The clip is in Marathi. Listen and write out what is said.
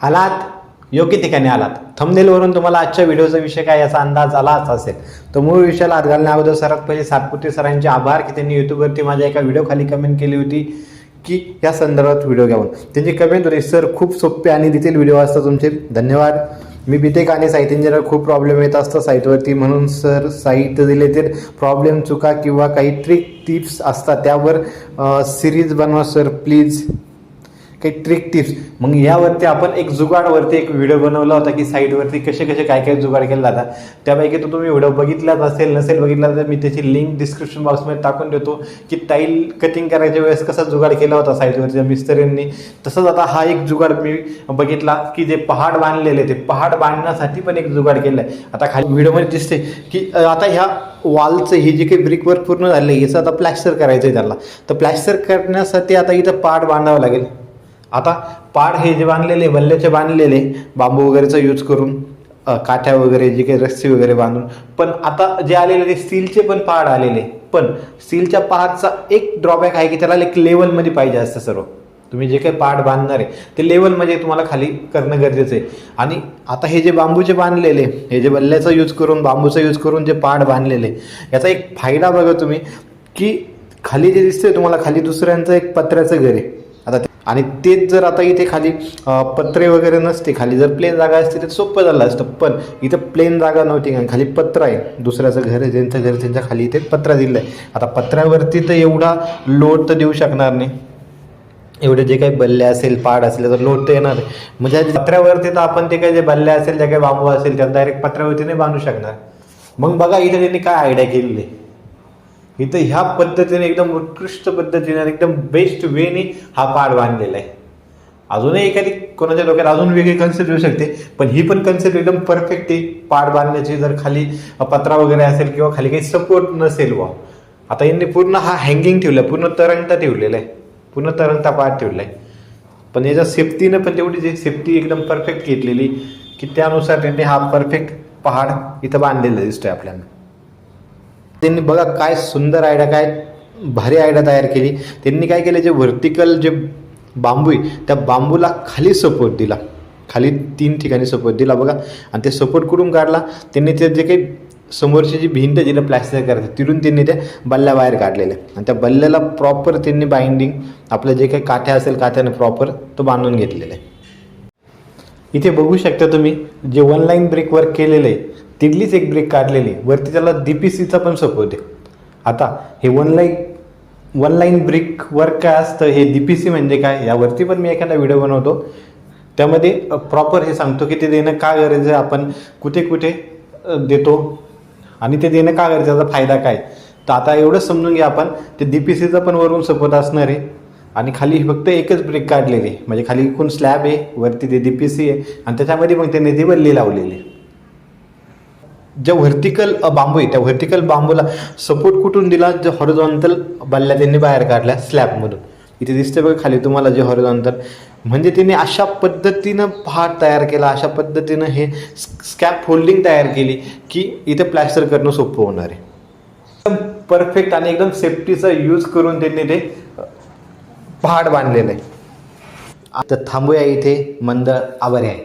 आलात? योग्य ठिकाणी आलात. थंबनेलवरून तुम्हाला आजच्या व्हिडिओचा विषय काय याचा अंदाज आलाच असेल. तर मूळ विषयाला हात घालण्या अगोदर सर्वात पहिले सातपुते सरांचे आभार की त्यांनी यूट्यूबवरती माझ्या एका व्हिडिओखाली कमेंट केली होती की या संदर्भात व्हिडिओ घ्यावं. त्यांची कमेंट होती सर खूप सोपे आणि डिटेल व्हिडिओ असतात तुमचे. धन्यवाद. मी बिटेक आणि साहित्य इंजिनियर खूप प्रॉब्लेम येत असतं साईटवरती. म्हणून सर साईट रिलेटेड प्रॉब्लेम चुका किंवा काही ट्रिक टिप्स असतात. त्यावर सिरीज बनवा सर प्लीज काही ट्रिक टिप्स मग यावरती आपण एक जुगाडवरती एक व्हिडिओ बनवला होता की साईटवरती कसे कसे काय काय जुगाड केला जातात त्यापैकी तो तुम्ही व्हिडिओ बघितलाच असेल नसेल बघितला तर मी त्याची लिंक डिस्क्रिप्शन बॉक्समध्ये टाकून देतो की टाईल कटिंग करायच्या वेळेस कसा जुगाड केला होता साईटवरच्या मिस्त्रींनी तसंच आता हा एक जुगाड मी बघितला की जे पहाड बांधलेले ते पहाड बांधण्यासाठी पण एक जुगाड केलं आहे आता खाली व्हिडिओमध्ये दिसते की आता ह्या वॉलचं हे जे काही ब्रिकवर्क पूर्ण झालं आहे याचं आता प्लॅस्टर करायचं आहे त्याला. तर प्लॅस्टर करण्यासाठी आता इथं पहाड बांधावं लागेल. आता पाड हे जे बांधलेले बल्ल्याचे बांधलेले बांबू वगैरेचा यूज करून काठ्या वगैरे जे काही रस्सी वगैरे बांधून पण आता जे आलेले ते स्टीलचे पण पहाड आलेले. पण स्टीलच्या पहाडचा एक ड्रॉबॅक आहे की त्याला एक लेवलमध्ये पाहिजे असतं सर्व. तुम्ही जे काही पहाड बांधणार आहे ते लेवलमध्ये तुम्हाला खाली करणं गरजेचं आहे. आणि आता हे जे बांबूचे बांधलेले हे जे बल्ल्याचा यूज करून बांबूचा यूज करून जे पहाड बांधलेले याचा एक फायदा बघा तुम्ही की खाली जे दिसतंय तुम्हाला खाली दुसऱ्यांचं एक पत्र्याचं घर आहे. आणि तेच जर आता इथे खाली पत्रे वगैरे नसते खाली जर प्लेन जागा असते तर सोपं झालं असतं. पण इथं प्लेन जागा नव्हती कारण खाली पत्र आहे. दुसऱ्याचं घर आहे ज्यांचं घर त्यांच्या खाली इथे पत्रा दिलं आहे. आता पत्र्यावरती तर एवढा लोड तर देऊ शकणार नाही. एवढे जे काही बल्ले असेल पाड असेल तर लोड तर येणार आहे. म्हणजे पत्र्यावरती तर आपण ते काही जे बल्ले असेल जे काही बांबू असेल त्या डायरेक्ट पत्र्यावरती नाही बांधू शकणार. मग बघा इथे त्यांनी काय आयडिया केलेली आहे. इथं ह्या पद्धतीने एकदम उत्कृष्ट पद्धतीने एकदम बेस्ट वेने हा पाड बांधलेला आहे. अजूनही एखादी कोणाच्या डोक्यात अजून वेगळी कन्सेप्ट येऊ शकते पण ही पण कन्सेप्ट एकदम परफेक्ट आहे. पाड बांधण्याची जर खाली पत्रा वगैरे असेल किंवा खाली काही सपोर्ट नसेल वा आता यांनी पूर्ण हा हँगिंग ठेवला पूर्ण तरंगता ठेवलेला आहे. पूर्ण तरंगता पाड ठेवला आहे. पण याच्या सेफ्टीनं पण तेवढी जी सेफ्टी एकदम परफेक्ट घेतलेली की त्यानुसार त्यांनी हा परफेक्ट पहाड इथं बांधलेला दिसतोय आपल्याला. त्यांनी बघा काय सुंदर आयडिया काय भारी आयडिया तयार केली. त्यांनी काय केलं जे व्हर्टिकल जे बांबू आहे त्या बांबूला खाली सपोर्ट दिला. खाली तीन ठिकाणी सपोर्ट दिला बघा. आणि ते सपोर्ट कुठून काढला? त्यांनी ते जे काही समोरची जी भिंत जिला प्लॅस्टर करायचं तिथून त्यांनी त्या बल्ल्या बाहेर काढलेल्या आणि त्या बल्ल्याला प्रॉपर त्यांनी बाइंडिंग आपलं जे काही काठ्या असेल काठ्याने प्रॉपर तो बांधून घेतलेला आहे. इथे बघू शकता तुम्ही जे वन लाईन ब्रेक वर्क केलेलं आहे तिथलीच एक ब्रेक काढलेली. वरती त्याला डी पी सीचा पण सपोर्ट आहे. आता हे one line one line break work काय असतं हे डी पी सी म्हणजे काय? यावरती पण मी एखादा व्हिडिओ बनवतो. त्यामध्ये प्रॉपर हे सांगतो की ते देणं का गरजेचं आहे? आपण कुठे कुठे देतो आणि ते देणं का गरजेचं त्याचा फायदा काय? तर आता एवढंच समजून घ्या आपण ते डी पी सीचा पण वरून सपोर्ट असणार आहे. आणि खाली फक्त एकच ब्रेक काढलेली आहे. म्हणजे खाली एकूण स्लॅब आहे वरती ते डी पी सी आहे आणि त्याच्यामध्ये मग त्यांनी ती बल्ली लावलेली आहे. ज्या व्हर्टिकल बांबू आहे त्या व्हर्टिकल बांबूला सपोर्ट कुठून दिला? जे हॉरिझॉन्टल बल्ल्या त्यांनी बाहेर काढल्या स्लॅबमधून इथे दिसते बघा खाली तुम्हाला जे हॉरिझॉन्टल म्हणजे त्यांनी अशा पद्धतीनं पहाड तयार केला अशा पद्धतीनं हे स्कॅप फोल्डिंग तयार केली की इथे प्लॅस्टर करणं सोपं होणार आहे. एकदम परफेक्ट आणि एकदम सेफ्टीचा यूज करून त्यांनी ते पहाड बांधलेलं आहे. आता थांबूया इथे मंदळ आभारी आहे.